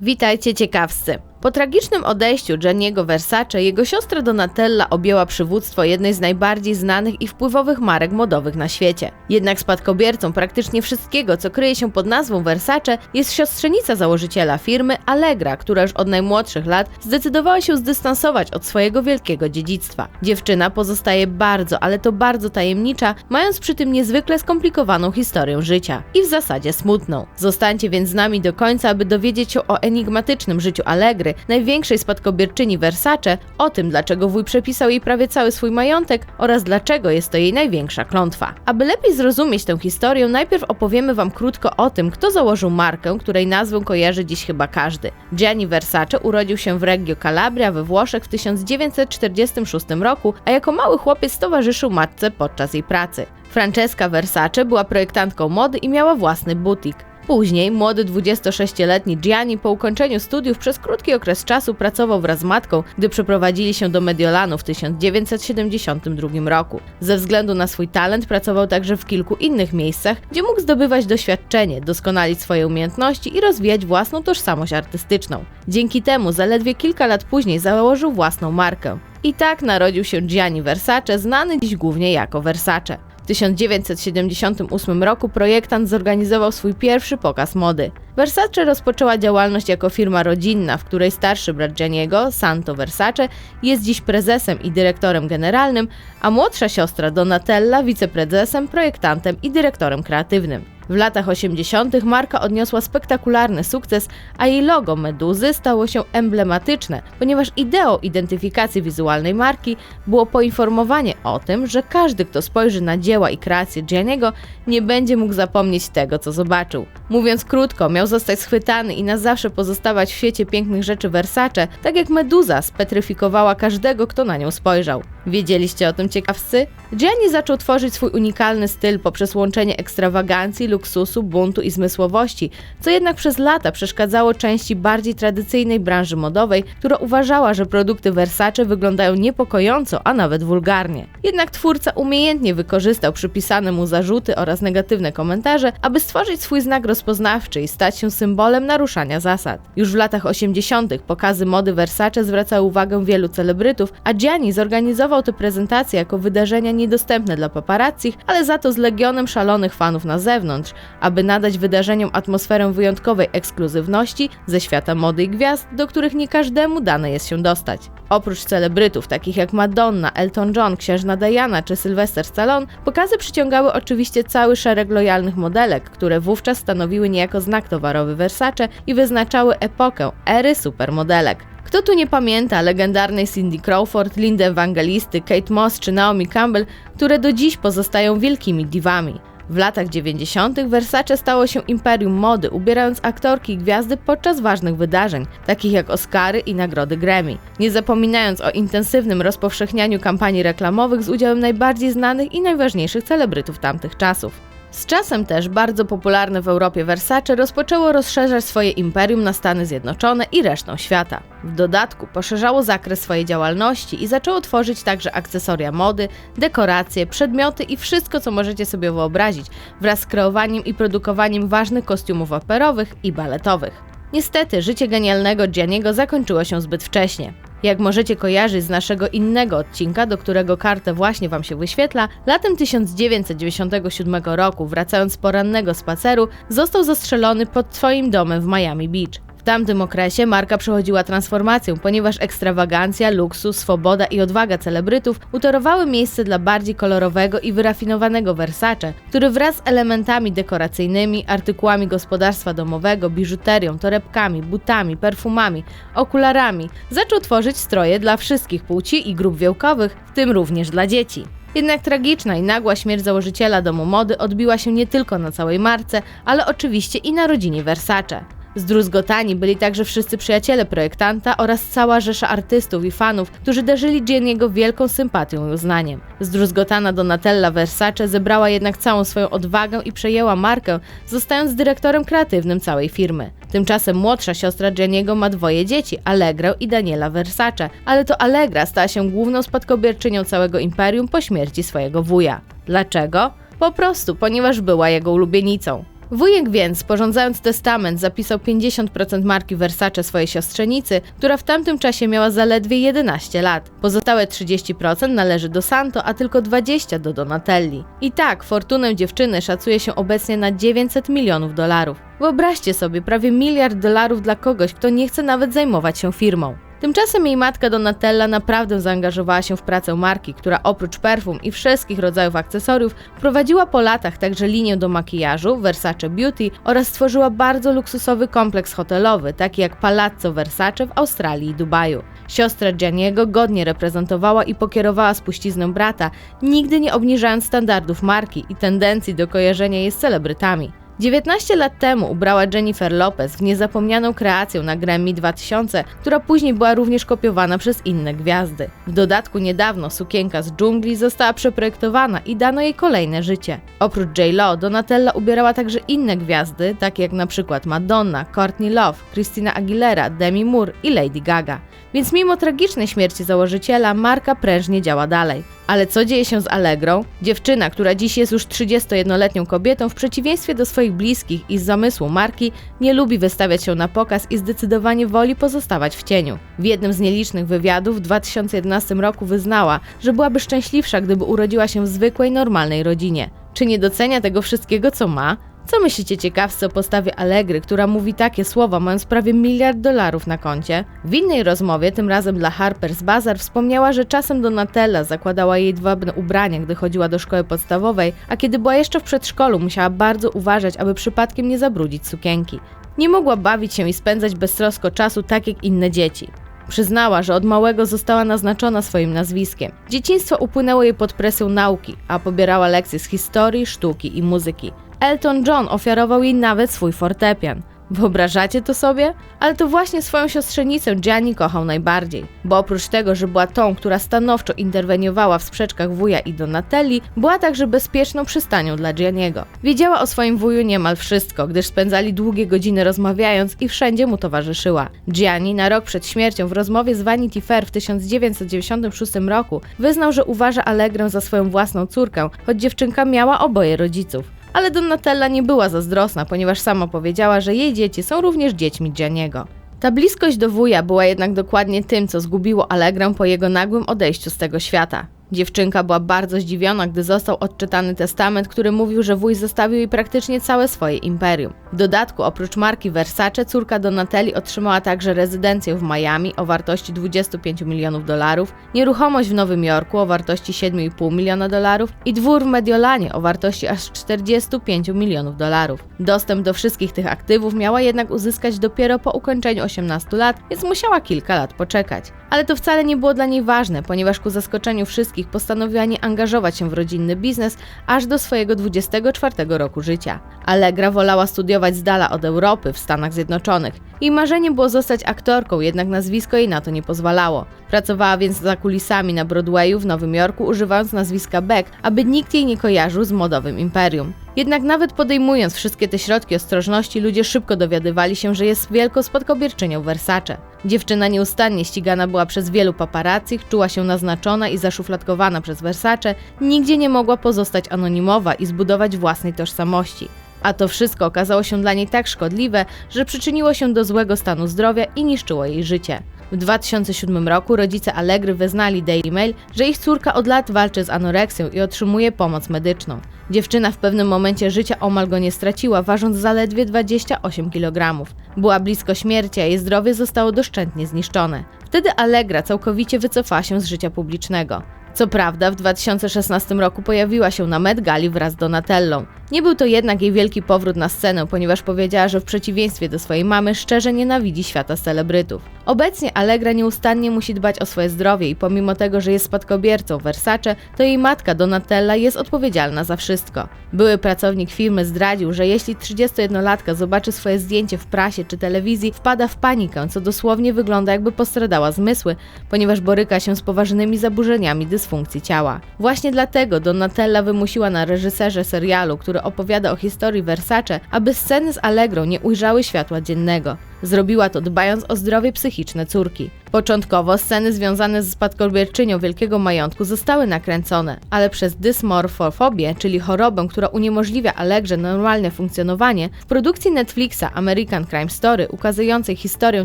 Witajcie ciekawscy. Po tragicznym odejściu Gianniego Versace, jego siostra Donatella objęła przywództwo jednej z najbardziej znanych i wpływowych marek modowych na świecie. Jednak spadkobiercą praktycznie wszystkiego, co kryje się pod nazwą Versace, jest siostrzenica założyciela firmy Allegra, która już od najmłodszych lat zdecydowała się zdystansować od swojego wielkiego dziedzictwa. Dziewczyna pozostaje bardzo, ale to bardzo tajemnicza, mając przy tym niezwykle skomplikowaną historię życia i w zasadzie smutną. Zostańcie więc z nami do końca, aby dowiedzieć się o enigmatycznym życiu Allegry, największej spadkobierczyni Versace, o tym, dlaczego wuj przepisał jej prawie cały swój majątek oraz dlaczego jest to jej największa klątwa. Aby lepiej zrozumieć tę historię, najpierw opowiemy Wam krótko o tym, kto założył markę, której nazwę kojarzy dziś chyba każdy. Gianni Versace urodził się w Reggio Calabria we Włoszech w 1946 roku, a jako mały chłopiec towarzyszył matce podczas jej pracy. Francesca Versace była projektantką mody i miała własny butik. Później młody 26-letni Gianni po ukończeniu studiów przez krótki okres czasu pracował wraz z matką, gdy przeprowadzili się do Mediolanu w 1972 roku. Ze względu na swój talent pracował także w kilku innych miejscach, gdzie mógł zdobywać doświadczenie, doskonalić swoje umiejętności i rozwijać własną tożsamość artystyczną. Dzięki temu zaledwie kilka lat później założył własną markę. I tak narodził się Gianni Versace, znany dziś głównie jako Versace. W 1978 roku projektant zorganizował swój pierwszy pokaz mody. Versace rozpoczęła działalność jako firma rodzinna, w której starszy brat Gianniego, Santo Versace, jest dziś prezesem i dyrektorem generalnym, a młodsza siostra Donatella wiceprezesem, projektantem i dyrektorem kreatywnym. W latach 80. marka odniosła spektakularny sukces, a jej logo Meduzy stało się emblematyczne, ponieważ ideą identyfikacji wizualnej marki było poinformowanie o tym, że każdy, kto spojrzy na dzieła i kreacje Gianniego, nie będzie mógł zapomnieć tego, co zobaczył. Mówiąc krótko, miał zostać schwytany i na zawsze pozostawać w świecie pięknych rzeczy Versace, tak jak Meduza spetryfikowała każdego, kto na nią spojrzał. Wiedzieliście o tym ciekawscy? Gianni zaczął tworzyć swój unikalny styl poprzez łączenie ekstrawagancji, luksusu, buntu i zmysłowości, co jednak przez lata przeszkadzało części bardziej tradycyjnej branży modowej, która uważała, że produkty Versace wyglądają niepokojąco, a nawet wulgarnie. Jednak twórca umiejętnie wykorzystał przypisane mu zarzuty oraz negatywne komentarze, aby stworzyć swój znak rozpoznawczy i stać się symbolem naruszania zasad. Już w latach 80. pokazy mody Versace zwracały uwagę wielu celebrytów, a Gianni zorganizował te prezentacje jako wydarzenia niedostępne dla paparazzi, ale za to z legionem szalonych fanów na zewnątrz, aby nadać wydarzeniom atmosferę wyjątkowej ekskluzywności ze świata mody i gwiazd, do których nie każdemu dane jest się dostać. Oprócz celebrytów takich jak Madonna, Elton John, księżna Diana czy Sylvester Stallone, pokazy przyciągały oczywiście cały szereg lojalnych modelek, które wówczas stanowiły niejako znak towarowy Versace i wyznaczały epokę ery supermodelek. Kto tu nie pamięta legendarnej Cindy Crawford, Lindy Evangelisty, Kate Moss czy Naomi Campbell, które do dziś pozostają wielkimi diwami. W latach 90. Versace stało się imperium mody, ubierając aktorki i gwiazdy podczas ważnych wydarzeń, takich jak Oscary i nagrody Grammy. Nie zapominając o intensywnym rozpowszechnianiu kampanii reklamowych z udziałem najbardziej znanych i najważniejszych celebrytów tamtych czasów. Z czasem też bardzo popularne w Europie Versace rozpoczęło rozszerzać swoje imperium na Stany Zjednoczone i resztę świata. W dodatku poszerzało zakres swojej działalności i zaczęło tworzyć także akcesoria mody, dekoracje, przedmioty i wszystko, co możecie sobie wyobrazić, wraz z kreowaniem i produkowaniem ważnych kostiumów operowych i baletowych. Niestety, życie genialnego Gianniego zakończyło się zbyt wcześnie. Jak możecie kojarzyć z naszego innego odcinka, do którego kartę właśnie Wam się wyświetla, latem 1997 roku, wracając z porannego spaceru, został zastrzelony pod swoim domem w Miami Beach. Tamtym okresie marka przechodziła transformację, ponieważ ekstrawagancja, luksus, swoboda i odwaga celebrytów utorowały miejsce dla bardziej kolorowego i wyrafinowanego Versace, który wraz z elementami dekoracyjnymi, artykułami gospodarstwa domowego, biżuterią, torebkami, butami, perfumami, okularami zaczął tworzyć stroje dla wszystkich płci i grup wiełkowych, w tym również dla dzieci. Jednak tragiczna i nagła śmierć założyciela domu mody odbiła się nie tylko na całej marce, ale oczywiście i na rodzinie Versace. Zdruzgotani byli także wszyscy przyjaciele projektanta oraz cała rzesza artystów i fanów, którzy darzyli Gianniego wielką sympatią i uznaniem. Zdruzgotana Donatella Versace zebrała jednak całą swoją odwagę i przejęła markę, zostając dyrektorem kreatywnym całej firmy. Tymczasem młodsza siostra Gianniego ma dwoje dzieci, Allegrę i Daniela Versace, ale to Allegra stała się główną spadkobierczynią całego imperium po śmierci swojego wuja. Dlaczego? Po prostu, ponieważ była jego ulubienicą. Wujek więc, sporządzając testament, zapisał 50% marki Versace swojej siostrzenicy, która w tamtym czasie miała zaledwie 11 lat. Pozostałe 30% należy do Santo, a tylko 20% do Donatelli. I tak, fortunę dziewczyny szacuje się obecnie na 900 milionów dolarów. Wyobraźcie sobie, prawie miliard dolarów dla kogoś, kto nie chce nawet zajmować się firmą. Tymczasem jej matka Donatella naprawdę zaangażowała się w pracę marki, która oprócz perfum i wszystkich rodzajów akcesoriów prowadziła po latach także linię do makijażu Versace Beauty oraz stworzyła bardzo luksusowy kompleks hotelowy, taki jak Palazzo Versace w Australii i Dubaju. Siostra Gianniego godnie reprezentowała i pokierowała spuściznę brata, nigdy nie obniżając standardów marki i tendencji do kojarzenia jej z celebrytami. 19 lat temu ubrała Jennifer Lopez w niezapomnianą kreację na Grammy 2000, która później była również kopiowana przez inne gwiazdy. W dodatku niedawno sukienka z dżungli została przeprojektowana i dano jej kolejne życie. Oprócz J-Lo, Donatella ubierała także inne gwiazdy, takie jak na przykład Madonna, Courtney Love, Christina Aguilera, Demi Moore i Lady Gaga. Więc mimo tragicznej śmierci założyciela, marka prężnie działa dalej. Ale co dzieje się z Allegrą? Dziewczyna, która dziś jest już 31-letnią kobietą, w przeciwieństwie do swoich bliskich i z zamysłu marki, nie lubi wystawiać się na pokaz i zdecydowanie woli pozostawać w cieniu. W jednym z nielicznych wywiadów w 2011 roku wyznała, że byłaby szczęśliwsza, gdyby urodziła się w zwykłej, normalnej rodzinie. Czy nie docenia tego wszystkiego, co ma? Co myślicie ciekawscy o postawie Allegry, która mówi takie słowa, mając prawie miliard dolarów na koncie? W innej rozmowie, tym razem dla Harper's Bazaar, wspomniała, że czasem Donatella zakładała jej dwabne ubrania, gdy chodziła do szkoły podstawowej, a kiedy była jeszcze w przedszkolu, musiała bardzo uważać, aby przypadkiem nie zabrudzić sukienki. Nie mogła bawić się i spędzać beztrosko czasu tak jak inne dzieci. Przyznała, że od małego została naznaczona swoim nazwiskiem. Dzieciństwo upłynęło jej pod presją nauki, a pobierała lekcje z historii, sztuki i muzyki. Elton John ofiarował jej nawet swój fortepian. Wyobrażacie to sobie? Ale to właśnie swoją siostrzenicę Gianni kochał najbardziej, bo oprócz tego, że była tą, która stanowczo interweniowała w sprzeczkach wuja i Donatelli, była także bezpieczną przystanią dla Gianniego. Wiedziała o swoim wuju niemal wszystko, gdyż spędzali długie godziny rozmawiając i wszędzie mu towarzyszyła. Gianni na rok przed śmiercią w rozmowie z Vanity Fair w 1996 roku wyznał, że uważa Allegrę za swoją własną córkę, choć dziewczynka miała oboje rodziców. Ale Donatella nie była zazdrosna, ponieważ sama powiedziała, że jej dzieci są również dziećmi Gianniego. Ta bliskość do wuja była jednak dokładnie tym, co zgubiło Allegrę po jego nagłym odejściu z tego świata. Dziewczynka była bardzo zdziwiona, gdy został odczytany testament, który mówił, że wuj zostawił jej praktycznie całe swoje imperium. W dodatku, oprócz marki Versace, córka Donatelli otrzymała także rezydencję w Miami o wartości 25 milionów dolarów, nieruchomość w Nowym Jorku o wartości 7,5 miliona dolarów i dwór w Mediolanie o wartości aż 45 milionów dolarów. Dostęp do wszystkich tych aktywów miała jednak uzyskać dopiero po ukończeniu 18 lat, więc musiała kilka lat poczekać. Ale to wcale nie było dla niej ważne, ponieważ ku zaskoczeniu wszystkich postanowiła nie angażować się w rodzinny biznes aż do swojego 24 roku życia. Allegra wolała studiować z dala od Europy w Stanach Zjednoczonych. Jej marzeniem było zostać aktorką, jednak nazwisko jej na to nie pozwalało. Pracowała więc za kulisami na Broadwayu w Nowym Jorku, używając nazwiska Beck, aby nikt jej nie kojarzył z modowym imperium. Jednak nawet podejmując wszystkie te środki ostrożności, ludzie szybko dowiadywali się, że jest wielką spadkobierczynią Versace. Dziewczyna nieustannie ścigana była przez wielu paparazzi, czuła się naznaczona i zaszufladkowana przez Versace, nigdzie nie mogła pozostać anonimowa i zbudować własnej tożsamości. A to wszystko okazało się dla niej tak szkodliwe, że przyczyniło się do złego stanu zdrowia i niszczyło jej życie. W 2007 roku rodzice Allegry wyznali Daily Mail, że ich córka od lat walczy z anoreksją i otrzymuje pomoc medyczną. Dziewczyna w pewnym momencie życia omal go nie straciła, ważąc zaledwie 28 kg. Była blisko śmierci, a jej zdrowie zostało doszczętnie zniszczone. Wtedy Allegra całkowicie wycofała się z życia publicznego. Co prawda, w 2016 roku pojawiła się na Met Gali wraz z Donatellą. Nie był to jednak jej wielki powrót na scenę, ponieważ powiedziała, że w przeciwieństwie do swojej mamy szczerze nienawidzi świata celebrytów. Obecnie Allegra nieustannie musi dbać o swoje zdrowie i pomimo tego, że jest spadkobiercą Versace, to jej matka Donatella jest odpowiedzialna za wszystko. Były pracownik firmy zdradził, że jeśli 31-latka zobaczy swoje zdjęcie w prasie czy telewizji, wpada w panikę, co dosłownie wygląda jakby postradała zmysły, ponieważ boryka się z poważnymi zaburzeniami dysfunkcji ciała. Właśnie dlatego Donatella wymusiła na reżyserze serialu, który opowiada o historii Versace, aby sceny z Allegrą nie ujrzały światła dziennego. Zrobiła to dbając o zdrowie psychiczne córki. Początkowo sceny związane ze spadkobierczynią wielkiego majątku zostały nakręcone, ale przez dysmorfofobię, czyli chorobę, która uniemożliwia Allegrze normalne funkcjonowanie, w produkcji Netflixa American Crime Story ukazującej historię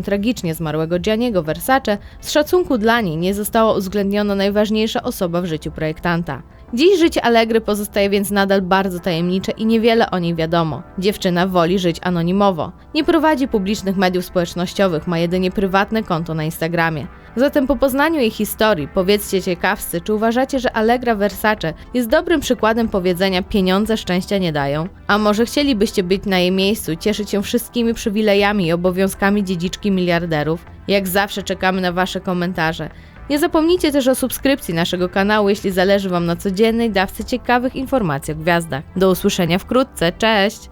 tragicznie zmarłego Gianniego Versace, z szacunku dla niej nie została uwzględniona najważniejsza osoba w życiu projektanta. Dziś życie Allegry pozostaje więc nadal bardzo tajemnicze i niewiele o niej wiadomo. Dziewczyna woli żyć anonimowo. Nie prowadzi publicznych mediów społecznościowych, ma jedynie prywatne konto na Instagramie. Zatem po poznaniu jej historii, powiedzcie ciekawscy, czy uważacie, że Allegra Versace jest dobrym przykładem powiedzenia pieniądze szczęścia nie dają? A może chcielibyście być na jej miejscu cieszyć się wszystkimi przywilejami i obowiązkami dziedziczki miliarderów? Jak zawsze czekamy na wasze komentarze. Nie zapomnijcie też o subskrypcji naszego kanału, jeśli zależy Wam na codziennej dawce ciekawych informacji o gwiazdach. Do usłyszenia wkrótce, cześć!